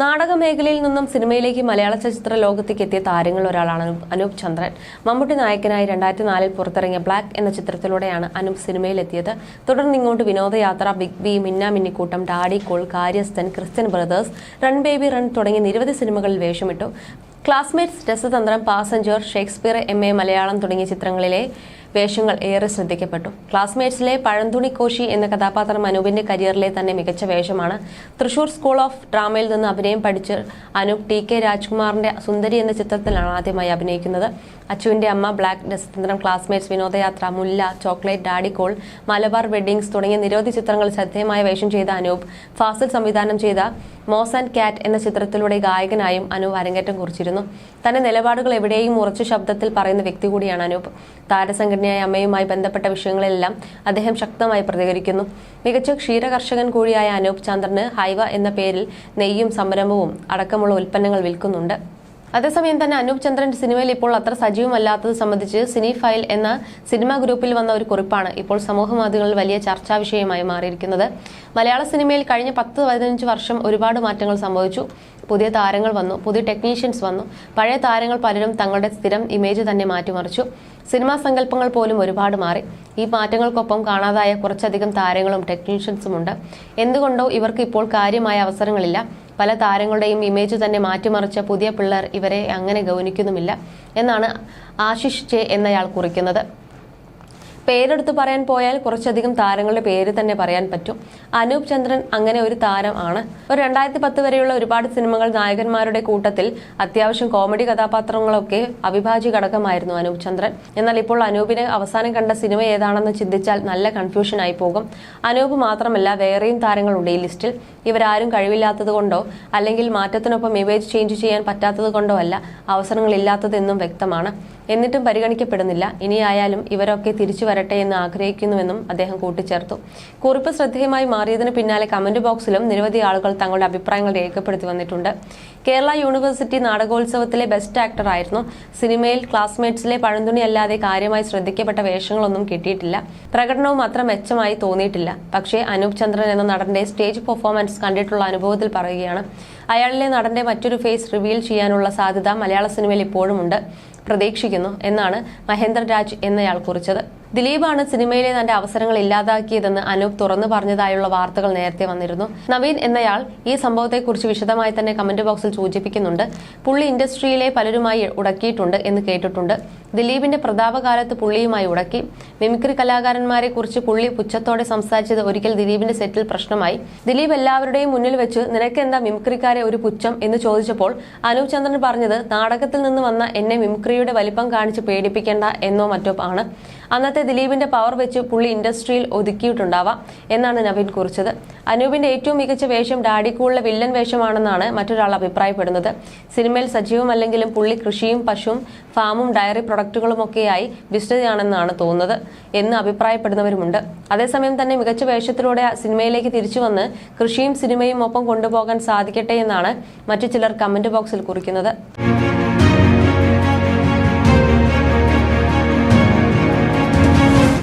നാടക മേഖലയിൽ നിന്നും സിനിമയിലേക്ക് മലയാള ചലച്ചിത്ര ലോകത്തേക്ക് എത്തിയ താരങ്ങളിൽ ഒരാളാണ് അനൂപ്. ചന്ദ്രൻ. മമ്മൂട്ടി നായകനായി രണ്ടായിരത്തി നാലിൽ പുറത്തിറങ്ങിയ ബ്ലാക്ക് എന്ന ചിത്രത്തിലൂടെയാണ് അനൂപ് സിനിമയിലെത്തിയത്. തുടർന്ന് ഇങ്ങോട്ട് വിനോദയാത്ര ബിഗ് ബി മിന്ന Minnikkoottam daddy cool Karyasthan Christian brothers run baby run തുടങ്ങിയ നിരവധി സിനിമകളിൽ വേഷമിട്ടു. Classmates Rasathanthram passenger Shakespeare M A Malayalam തുടങ്ങിയ ചിത്രങ്ങളിലെ വേഷങ്ങൾ ഏറെ ശ്രദ്ധിക്കപ്പെട്ടു. ക്ലാസ്മേറ്റ്സിലെ പഴന്തുണി കോശി എന്ന കഥാപാത്രം അനൂപിന്റെ കരിയറിലെ തന്നെ മികച്ച വേഷമാണ്. തൃശൂർ സ്കൂൾ ഓഫ് ഡ്രാമയിൽ നിന്ന് അഭിനയം പഠിച്ച് അനൂപ് ടി കെ രാജ്കുമാറിന്റെ സുന്ദരി എന്ന ചിത്രത്തിലാണ് ആദ്യമായി അഭിനയിക്കുന്നത്. അച്ചുവിന്റെ അമ്മ ബ്ലാക്ക് രസതന്ത്രം ക്ലാസ്മേറ്റ്സ് വിനോദയാത്ര മുല്ല ചോക്ലേറ്റ് ഡാഡിക്കോൾ മലബാർ വെഡ്ഡിങ്സ് തുടങ്ങിയ നിരവധി ചിത്രങ്ങൾ ശ്രദ്ധേയമായ വേഷം ചെയ്ത അനൂപ് ഫാസിൽ സംവിധാനം ചെയ്ത മോസ് ആൻഡ് കാറ്റ് എന്ന ചിത്രത്തിലൂടെ ഗായകനായും അനൂപ് അരങ്ങേറ്റം കുറിച്ചിരുന്നു. തന്റെ നിലപാടുകൾ എവിടെയും ഉറച്ച ശബ്ദത്തിൽ പറയുന്ന വ്യക്തി കൂടിയാണ് അനൂപ് താരസംഘടനയായ അമ്മയുമായി ബന്ധപ്പെട്ട വിഷയങ്ങളെല്ലാം അദ്ദേഹം ശക്തമായി പ്രതികരിക്കുന്നു. മികച്ച ക്ഷീരകർഷകൻ കൂടിയായ അനൂപ് ചന്ദ്രന് ഹൈവ എന്ന പേരിൽ നെയ്യും സംരംഭവും അടക്കമുള്ള ഉൽപ്പന്നങ്ങൾ വിൽക്കുന്നുണ്ട്. അതേസമയം തന്നെ അനൂപ് ചന്ദ്രൻ സിനിമയിൽ ഇപ്പോൾ അത്ര സജീവമല്ലാത്തത് സംബന്ധിച്ച് സിനി ഫയൽ എന്ന സിനിമാ ഗ്രൂപ്പിൽ വന്ന ഒരു കുറിപ്പാണ് ഇപ്പോൾ സമൂഹ മാധ്യമങ്ങളിൽ വലിയ ചർച്ചാ വിഷയമായി മാറിയിരിക്കുന്നത്. മലയാള സിനിമയിൽ കഴിഞ്ഞ പത്ത് പതിനഞ്ച് വർഷം ഒരുപാട് മാറ്റങ്ങൾ സംഭവിച്ചു. പുതിയ താരങ്ങൾ വന്നു പുതിയ ടെക്നീഷ്യൻസ് വന്നു. പഴയ താരങ്ങൾ പലരും തങ്ങളുടെ സ്ഥിരം ഇമേജ് തന്നെ മാറ്റിമറിച്ചു. സിനിമാ സങ്കല്പങ്ങൾ പോലും ഒരുപാട് മാറി. ഈ മാറ്റങ്ങൾക്കൊപ്പം കാണാതായ കുറച്ചധികം താരങ്ങളും ടെക്നീഷ്യൻസും ഉണ്ട് എന്തുകൊണ്ടോ ഇവർക്ക് ഇപ്പോൾ കാര്യമായ അവസരങ്ങളില്ല. പല താരങ്ങളുടെയും ഇമേജ് തന്നെ മാറ്റിമറിച്ച പുതിയ പിള്ളേർ ഇവരെ അങ്ങനെ ഗൗനിക്കുന്നുമില്ല എന്നാണ് ആശിഷ് ചെ എന്നയാൾ കുറിക്കുന്നത്. പേരെടുത്ത് പറയാൻ പോയാൽ കുറച്ചധികം താരങ്ങളുടെ പേര് തന്നെ പറയാൻ പറ്റും. അനൂപ് ചന്ദ്രൻ അങ്ങനെ ഒരു താരം ആണ്. ഒരു രണ്ടായിരത്തി പത്ത് വരെയുള്ള ഒരുപാട് സിനിമകൾ നായകന്മാരുടെ കൂട്ടത്തിൽ അത്യാവശ്യം കോമഡി കഥാപാത്രങ്ങളൊക്കെ അവിഭാജ്യ ഘടകമായിരുന്നു അനൂപ് ചന്ദ്രൻ. എന്നാൽ ഇപ്പോൾ അനൂപിനെ അവസാനം കണ്ട സിനിമ ഏതാണെന്ന് ചിന്തിച്ചാൽ നല്ല കൺഫ്യൂഷനായി പോകും. അനൂപ് മാത്രമല്ല വേറെയും താരങ്ങളുണ്ട് ഈ ലിസ്റ്റിൽ ഇവരാരും കഴിവില്ലാത്തത് കൊണ്ടോ അല്ലെങ്കിൽ മാറ്റത്തിനൊപ്പം ഇമേജ് ചേഞ്ച് ചെയ്യാൻ പറ്റാത്തത് കൊണ്ടോ അല്ല അവസരങ്ങളില്ലാത്തതെന്നും വ്യക്തമാണ്. എന്നിട്ടും പരിഗണിക്കപ്പെടുന്നില്ല. ഇനിയായാലും ഇവരൊക്കെ തിരിച്ചു വരട്ടെ എന്ന് ആഗ്രഹിക്കുന്നുവെന്നും അദ്ദേഹം കൂട്ടിച്ചേർത്തു. കുറിപ്പ് ശ്രദ്ധേയമായി മാറിയതിന് പിന്നാലെ കമന്റ് ബോക്സിലും നിരവധി ആളുകൾ തങ്ങളുടെ അഭിപ്രായങ്ങൾ രേഖപ്പെടുത്തി വന്നിട്ടുണ്ട്. കേരള യൂണിവേഴ്സിറ്റി നാടകോത്സവത്തിലെ ബെസ്റ്റ് ആക്ടർ ആയിരുന്നു. സിനിമയിൽ ക്ലാസ്മേറ്റ്സിലെ പഴന്തുണി അല്ലാതെ കാര്യമായി ശ്രദ്ധിക്കപ്പെട്ട വേഷങ്ങളൊന്നും കിട്ടിയിട്ടില്ല. പ്രകടനവും അത്ര മെച്ചമായി തോന്നിയിട്ടില്ല. പക്ഷേ അനൂപ് ചന്ദ്രൻ എന്ന നടന്റെ സ്റ്റേജ് പെർഫോമൻസ് കണ്ടിട്ടുള്ള അനുഭവത്തിൽ പറയുകയാണ്. അയാളിലെ നടന്റെ മറ്റൊരു ഫേസ് റിവീൽ ചെയ്യാനുള്ള സാധ്യത മലയാള സിനിമയിൽ ഇപ്പോഴുമുണ്ട്. പ്രതീക്ഷിക്കുന്നു എന്നാണ് മഹേന്ദ്ര രാജ് എന്നയാൾ കുറിച്ചത്. ദിലീപാണ് സിനിമയിലെ തന്റെ അവസരങ്ങൾ ഇല്ലാതാക്കിയതെന്ന് അനൂപ് തുറന്നു പറഞ്ഞതായുള്ള വാർത്തകൾ നേരത്തെ വന്നിരുന്നു. നവീൻ എന്നയാൾ ഈ സംഭവത്തെക്കുറിച്ച് വിശദമായി തന്നെ കമന്റ് ബോക്സിൽ സൂചിപ്പിക്കുന്നുണ്ട്. പുള്ളി ഇൻഡസ്ട്രിയിലെ പലരുമായി ഉടക്കിയിട്ടുണ്ട് എന്ന് കേട്ടിട്ടുണ്ട്. ദിലീപിന്റെ പ്രതാപകാലത്ത് പുള്ളിയുമായി ഉടക്കി. മിമിക്രി കലാകാരന്മാരെ കുറിച്ച് പുള്ളി പുച്ഛത്തോടെ സംസാരിച്ചത് ഒരിക്കൽ ദിലീപിന്റെ സെറ്റിൽ പ്രശ്നമായി. ദിലീപ് എല്ലാവരുടെയും മുന്നിൽ വെച്ച് നിനക്കെന്താ മിമിക്രിക്കാരെ ഒരു പുച്ഛം? എന്ന് ചോദിച്ചപ്പോൾ അനൂപ് ചന്ദ്രൻ പറഞ്ഞത് നാടകത്തിൽ നിന്ന് വന്ന എന്നെ മിമിക്രിയുടെ വലിപ്പം കാണിച്ച് പേടിപ്പിക്കേണ്ട എന്നോ മറ്റോ ആണ്. അന്നത്തെ ദിലീപിന്റെ പവർ വെച്ച് പുള്ളി ഇൻഡസ്ട്രിയിൽ ഒതുക്കിയിട്ടുണ്ടാവാം എന്നാണ് നവീൻ കുറിച്ചത്. അനൂപിന്റെ ഏറ്റവും മികച്ച വേഷം ഡാഡിക്കൂളിലെ വില്ലൻ വേഷമാണെന്നാണ് മറ്റൊരാൾ അഭിപ്രായപ്പെടുന്നത്. സിനിമയിൽ സജീവമല്ലെങ്കിലും പുള്ളി കൃഷിയും പശുവും ഫാമും ഡയറി പ്രൊഡക്റ്റുകളുമൊക്കെയായി ബിസിനസ്സാണെന്നാണ് തോന്നുന്നത് എന്ന് അഭിപ്രായപ്പെടുന്നവരുമുണ്ട്. അതേസമയം തന്നെ മികച്ച വേഷത്തിലൂടെ സിനിമയിലേക്ക് തിരിച്ചു വന്ന് കൃഷിയും സിനിമയും ഒപ്പം കൊണ്ടുപോകാൻ സാധിക്കട്ടെ എന്നാണ് മറ്റു ചിലർ കമന്റ് ബോക്സിൽ കുറിക്കുന്നത്.